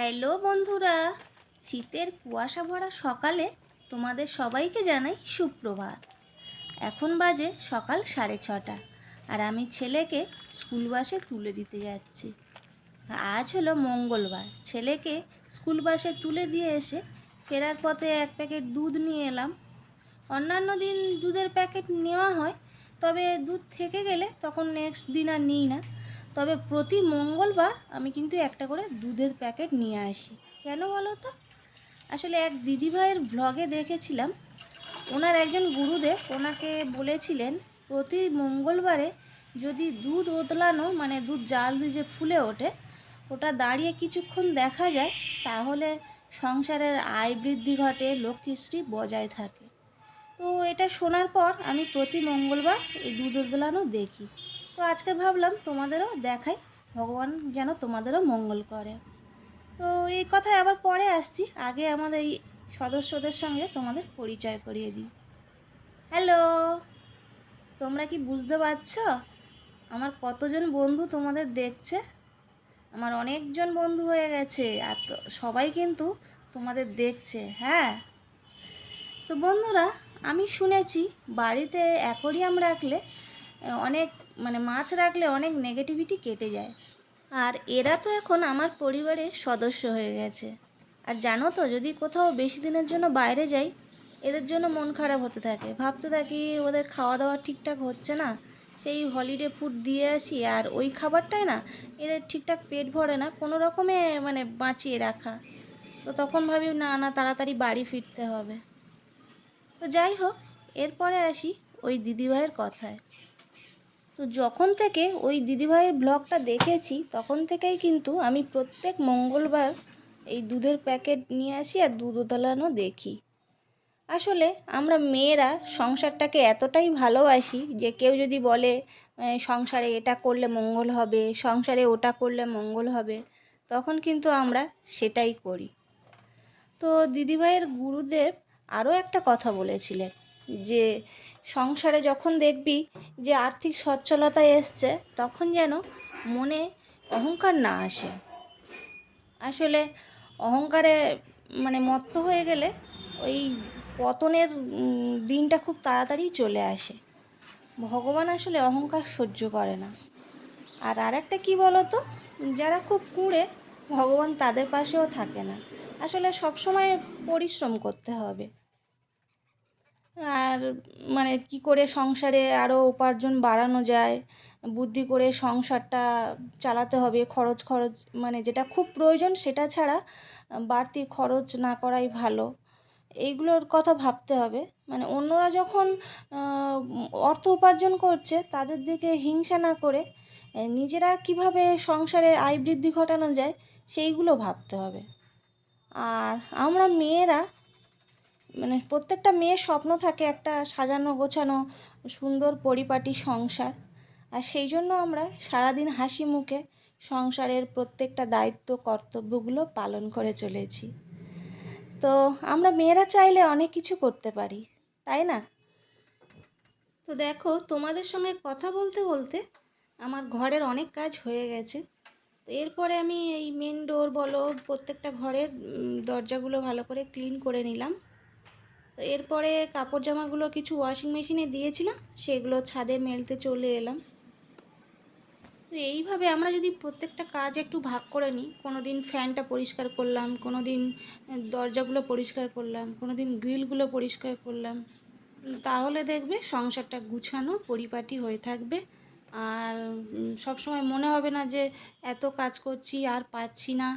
Hello বন্ধুরা, শীতের কুয়াশা ভরা সকালে তোমাদের সবাইকে জানাই সুপ্রভাত। এখন বাজে সকাল সাড়ে ছটা আর আমি ছেলেকে স্কুল বাসে তুলে দিতে যাচ্ছি। আজ হলো মঙ্গলবার, ছেলেকে স্কুল বাসে তুলে দিয়ে এসে ফেরার পথে এক প্যাকেট দুধ নিয়ে এলাম। অন্যান্য দিন দুধের প্যাকেট নেওয়া হয়, তবে দুধ থেকে গেলে তখন নেক্সট দিন আর নিই না। তবে প্রতি মঙ্গলবার আমি কিন্তু একটা করে দুধের প্যাকেট নিয়ে আসি। কেন বলো তো? আসলে এক দিদিভাইয়ের ভ্লগে দেখেছিলাম, ওনার একজন গুরুদেব ওনাকে বলেছিলেন, প্রতি মঙ্গলবারে যদি দুধ ওতলানো মানে দুধ জাল দিয়ে ফুলে ওঠে, ওটা দাঁড়িয়ে কিছুক্ষণ দেখা যায়, তাহলে সংসারের আয় বৃদ্ধি ঘটে লক্ষ্মীশ্রী বজায় থাকে। তো এটা শোনার পর আমি প্রতি মঙ্গলবার এই দুধ ওতলানো দেখি। তো আজকে ভাবলাম তোমাদেরও দেখাই, ভগবান যেন তোমাদেরও মঙ্গল করে। তো এই কথায় আবার পরে আসছি, আগে আমাদের এই সদস্যদের সঙ্গে তোমাদের পরিচয় করিয়ে দিই। হ্যালো তোমরা কি বুঝতে পারছ? আমার কতজন বন্ধু তোমাদের দেখছে? আমার অনেকজন বন্ধু হয়ে গেছে, আর সবাই কিন্তু তোমাদের দেখছে হ্যাঁ? তো বন্ধুরা, আমি শুনেছি বাড়িতে অ্যাকোরিয়াম রাখলে অনেক মানে মাছ রাখলে অনেক নেগেটিভিটি কেটে যায়। আর এরা তো এখন আমার পরিবারের সদস্য হয়ে গেছে। আর জানো তো, যদি কোথাও বেশি দিনের জন্য বাইরে যাই, এদের জন্য মন খারাপ হতে থাকে। ভাবতে থাকি ওদের খাওয়া দাওয়া ঠিকঠাক হচ্ছে না, সেই হলিডে ফুড দিয়ে আসি, আর ওই খাবারটাই না, এদের ঠিকঠাক পেট ভরে না, কোনো রকমে মানে বাঁচিয়ে রাখা। তো তখন ভাবি, না না, তাড়াতাড়ি বাড়ি ফিরতে হবে। তো যাই হোক, এরপরে আসি ওই দিদিভাইয়ের কথায়। তো যখন থেকে ওই দিদিভাইয়ের ব্লগটা দেখেছি, তখন থেকেই কিন্তু আমি প্রত্যেক মঙ্গলবার এই দুধের প্যাকেট নিয়ে আসি আর দুধ উতলানো দেখি। আসলে আমরা মেয়েরা সংসারটাকে এতটাই ভালোবাসি যে কেউ যদি বলে সংসারে এটা করলে মঙ্গল হবে, সংসারে ওটা করলে মঙ্গল হবে, তখন কিন্তু আমরা সেটাই করি। তো দিদিভাইয়ের গুরুদেব আরও একটা কথা বলেছিলেন। যে সংসারে যখন দেখবি যে আর্থিক সচ্ছলতা এসছে, তখন যেন মনে অহংকার না আসে। আসলে অহংকারে মানে মত্ত হয়ে গেলে ওই পতনের দিনটা খুব তাড়াতাড়ি চলে আসে। ভগবান আসলে অহংকার সহ্য করে না। আর আরেকটা কি বলো তো যারা খুব কুঁড়ে, ভগবান তাদের পাশেও থাকে না। আসলে সবসময় পরিশ্রম করতে হবে। আর মানে কি করে সংসারে আরও উপার্জন বাড়ানো যায়, বুদ্ধি করে সংসারটা চালাতে হবে, খরচ খরচ মানে যেটা খুব প্রয়োজন সেটা ছাড়া বাড়তি খরচ না করাই ভালো। এইগুলোর কথা ভাবতে হবে। মানে অন্যরা যখন অর্থ উপার্জন করছে তাদের দিকে হিংসা না করে নিজেরা কীভাবে সংসারে আয় বৃদ্ধি ঘটানো যায় সেইগুলো ভাবতে হবে। আর আমরা মেয়েরা মানে প্রত্যেকটা মেয়ের স্বপ্ন থাকে একটা সাজানো গোছানো সুন্দর পরিপাটি সংসার। আর সেই জন্য আমরা সারাদিন হাসি মুখে সংসারের প্রত্যেকটা দায়িত্ব, কর্তব্যগুলো পালন করে চলেছি। তো আমরা মেয়েরা চাইলে অনেক কিছু করতে পারি, তাই না? তো দেখো, তোমাদের সঙ্গে কথা বলতে বলতে আমার ঘরের অনেক কাজ হয়ে গেছে। এরপরে আমি এই মেন ডোর বলো, প্রত্যেকটা ঘরের দরজাগুলো ভালো করে ক্লিন করে নিলাম। তো এরপরে কাপড় জামাগুলো কিছু ওয়াশিং মেশিনে দিয়েছিলাম সেগুলো ছাদে মেলতে চলে এলাম। তো এইভাবে আমরা যদি প্রত্যেকটা কাজ একটু ভাগ করে নিই কোনো দিন ফ্যানটা পরিষ্কার করলাম কোনো দিন দরজাগুলো পরিষ্কার করলাম কোনো দিন গ্রিলগুলো পরিষ্কার করলাম তাহলে দেখবে সংসারটা গুছানো পরিপাটি হয়ে থাকবে। আর উম, সবসময় মনে হবে না যে এত কাজ করছি আর পাচ্ছি না।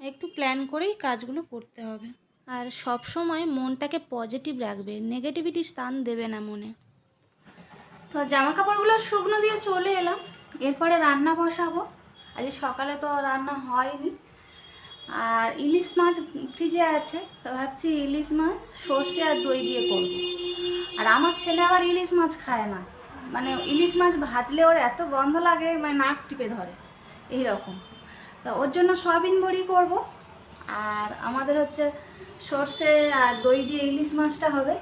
একটু প্ল্যান করেই কাজগুলো করতে হবে। আর সব সময় মনটাকে পজিটিভ রাখবে নেগেটিভিটি স্থান দেবে না মনে। তো জামা কাপড়গুলো শুকনো দিয়ে চলে এলাম, এরপরে রান্না বসাবো। আজ সকালে তো রান্না হয়নি। আর ইলিশ মাছ ফ্রিজে আছে, তো ভাবছি ইলিশ মাছ, সর্ষে আর দই দিয়ে করব। আর আমার ছেলে আবার ইলিশ মাছ খায় না। মানে ইলিশ মাছ ভাজলে ওর এত গন্ধ লাগে মানে নাক টিপে ধরে এই রকম তো ওর জন্য সয়াবিন বড়ি করব। আর আমাদের হচ্ছে সর্ষে আর দই দিয়ে ইলিশ মাছটা হবে।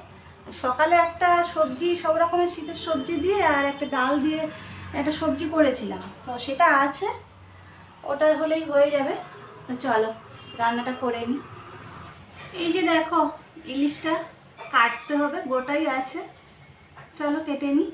সকালে একটা সবজি, সব রকমের শীতের সবজি দিয়ে আর একটা ডাল দিয়ে একটা সবজি করেছিলাম। তো সেটা আছে, ওটা হলেই হয়ে যাবে। চলো, রান্নাটা করে নিই। এই যে দেখো, ইলিশটা কাটতে হবে, গোটাই আছে। চলো কেটে নিই।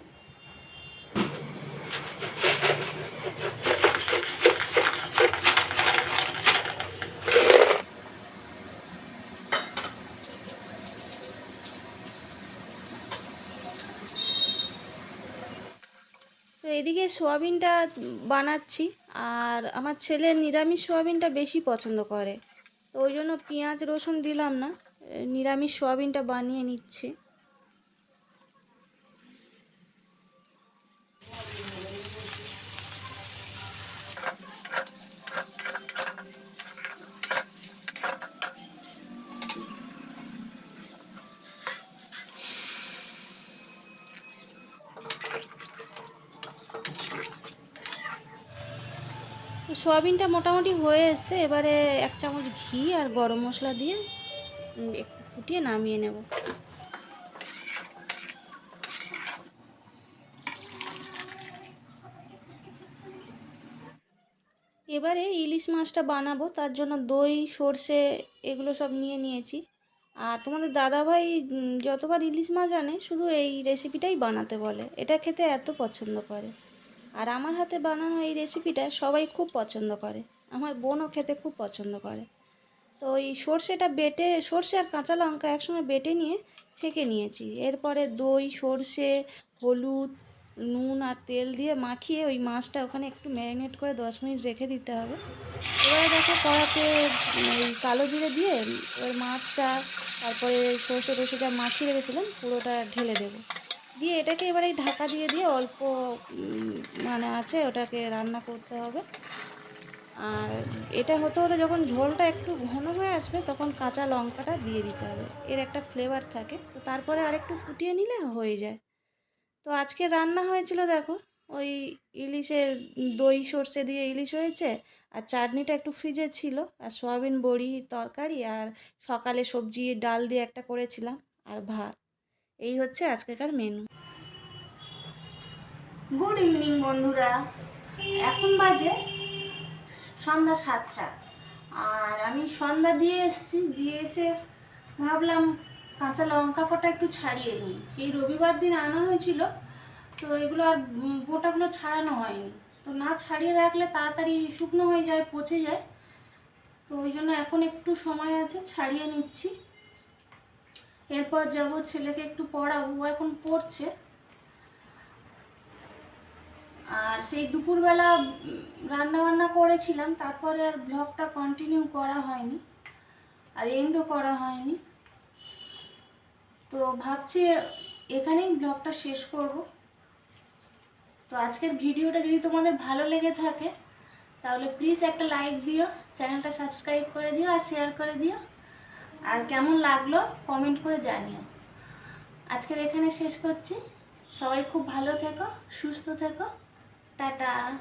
এদিকে সোয়াবিনটা বানাচ্ছি আর আমার ছেলে নিরামিষ সোয়াবিনটা বেশি পছন্দ করে। তো ওই জন্য পেঁয়াজ, রসুন দিলাম না। নিরামিষ সোয়াবিনটা বানিয়ে নিচ্ছি। সোয়াবিনটা মোটামুটি হয়ে এসছে, এবারে এক চামচ ঘি আর গরম মশলা দিয়ে একটু ফুটিয়ে নামিয়ে নেব। এবারে ইলিশ মাছটা বানাবো, তার জন্য দই, সর্ষে এগুলো সব নিয়ে নিয়েছি। আর তোমাদের দাদাভাই যতবার ইলিশ মাছ আনে, শুধু এই রেসিপিটাই বানাতে বলে। এটা খেতে এত পছন্দ করে। আর আমার হাতে বানানো এই রেসিপিটা সবাই খুব পছন্দ করে। আমার বোনও খেতে খুব পছন্দ করে। তো ওই সর্ষেটা বেটে, সর্ষে আর কাঁচা লঙ্কা একসঙ্গে বেটে নিয়ে ছেঁকে নিয়েছি। এরপরে দই, সর্ষে, হলুদ, নুন আর তেল দিয়ে মাখিয়ে ওই মাছটা ওখানে একটু ম্যারিনেট করে দশ মিনিট রেখে দিতে হবে। এবারে দেখো কড়াতে ওই কালো জিরে দিয়ে ওই মাছটা, তারপরে সর্ষে যা মাখিয়ে রেখেছিলাম, পুরোটা ঢেলে দেবো। দিয়ে এটাকে এবারে এই ঢাকা দিয়ে দিয়ে অল্প মানে আছে, ওটাকে রান্না করতে হবে। আর এটা হতে হলে যখন ঝোলটা একটু ঘন হয়ে আসবে, তখন কাঁচা লঙ্কাটা দিয়ে দিতে হবে। এর একটা ফ্লেভার থাকে। তো তারপরে আরেকটু ফুটিয়ে নিলে হয়ে যায়। তো আজকে রান্না হয়েছিল, দেখো, ওই ইলিশের দই সর্ষে দিয়ে ইলিশ হয়েছে, আর চাটনিটা একটু ফ্রিজে ছিল, আর সয়াবিন বড়ি তরকারি, আর সকালে সবজি, ডাল দিয়ে একটা করেছিলাম, আর ভাত। এই হচ্ছে আজকেকার মেনু গুড ইভিনিং বন্ধুরা। এখন বাজে সন্ধ্যা সাতটা। আর আমি সন্ধ্যা দিয়ে এসেছি, দিয়ে এসে ভাবলাম কাঁচা লঙ্কা কটা একটু ছাড়িয়ে নিই। সেই রবিবার দিন আনা হয়েছিল, তো এগুলো আর বোটাগুলো ছাড়ানো হয়নি। তো না ছাড়িয়ে রাখলে তাড়াতাড়ি শুকনো হয়ে যায়, পচে যায়। তো ওই জন্য এখন একটু সময় আছে, ছাড়িয়ে নিচ্ছি। এরপর যাব ছেলেকে একটু পড়াবো ও এখন পড়ছে। আর সেই দুপুরবেলা রান্না বান্না করেছিলাম, তারপরে আর ব্লগটা কন্টিনিউ করা হয়নি, আর এন্ডও করা হয়নি। তো ভাবছি এখানেই ব্লগটা শেষ করব। তো আজকের ভিডিওটা যদি তোমাদের ভালো লেগে থাকে, তাহলে প্লিজ একটা লাইক দিও চ্যানেলটা সাবস্ক্রাইব করে দিও, আর শেয়ার করে দিও। আর কেমন লাগল কমেন্ট করে জানিও। আজকের এখানে শেষ করছি। সবাই খুব ভালো থেকো, সুস্থ থেকো। টাটা।